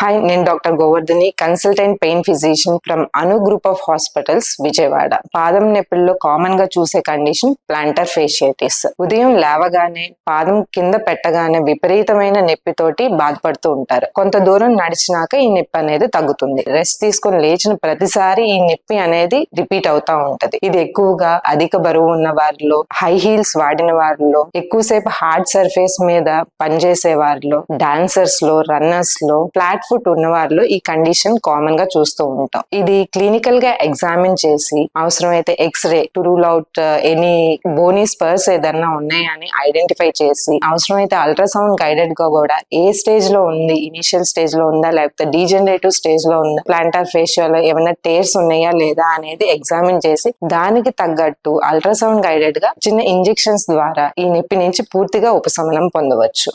Hi నేను doctor Govardhani consultant pain physician from Anu group of hospitals Vijayawada. పాదం నొప్పుల్లో కామన్గా చూసే కండిషన్ ప్లాంటర్ ఫేషియటిస్ ఉదయం లేవగానే పాదం కింద పెట్టగానే విపరీతమైన నొప్పితోటి బాధపడుతూ ఉంటారు. కొంత దూరం నడిచినాక ఈ నొప్పి అనేది తగ్గుతుంది. రెస్ట్ తీసుకొని లేచిన ప్రతిసారి ఈ నొప్పి అనేది రిపీట్ అవుతా ఉంటది. ఇది ఎక్కువగా అధిక బరువు ఉన్న వారిలో హై హీల్స్ వాడిన వారిలో ఎక్కువసేపు హార్డ్ సర్ఫేస్ మీద పనిచేసే వారిలో డాన్సర్స్లో రన్నర్స్లో ఫ్లాట్ ఫుట్ ఉన్న వాళ్ళు ఈ కండిషన్ కామన్గా చూస్తూ ఉంటాం. ఇది క్లినికల్గా ఎగ్జామిన్ చేసి అవసరమైతే X-ray to rule out any bony spurs ఏదన్నా ఉన్నాయని ఐడెంటిఫై చేసి అవసరమైతే అల్ట్రాసౌండ్ గైడెడ్గా కూడా ఏ స్టేజ్లో ఉంది ఇనిషియల్ స్టేజ్లో ఉందా లేకపోతే డీజనరేటివ్ స్టేజ్లో ఉందా ప్లాంటార్ ఫేషియల్ ఏమైనా టేర్స్ ఉన్నాయా లేదా అనేది ఎగ్జామిన్ చేసి దానికి తగ్గట్టు అల్ట్రాసౌండ్ గైడెడ్గా చిన్న ఇంజెక్షన్స్ ద్వారా ఈ నొప్పి నుంచి పూర్తిగా ఉపశమనం పొందవచ్చు.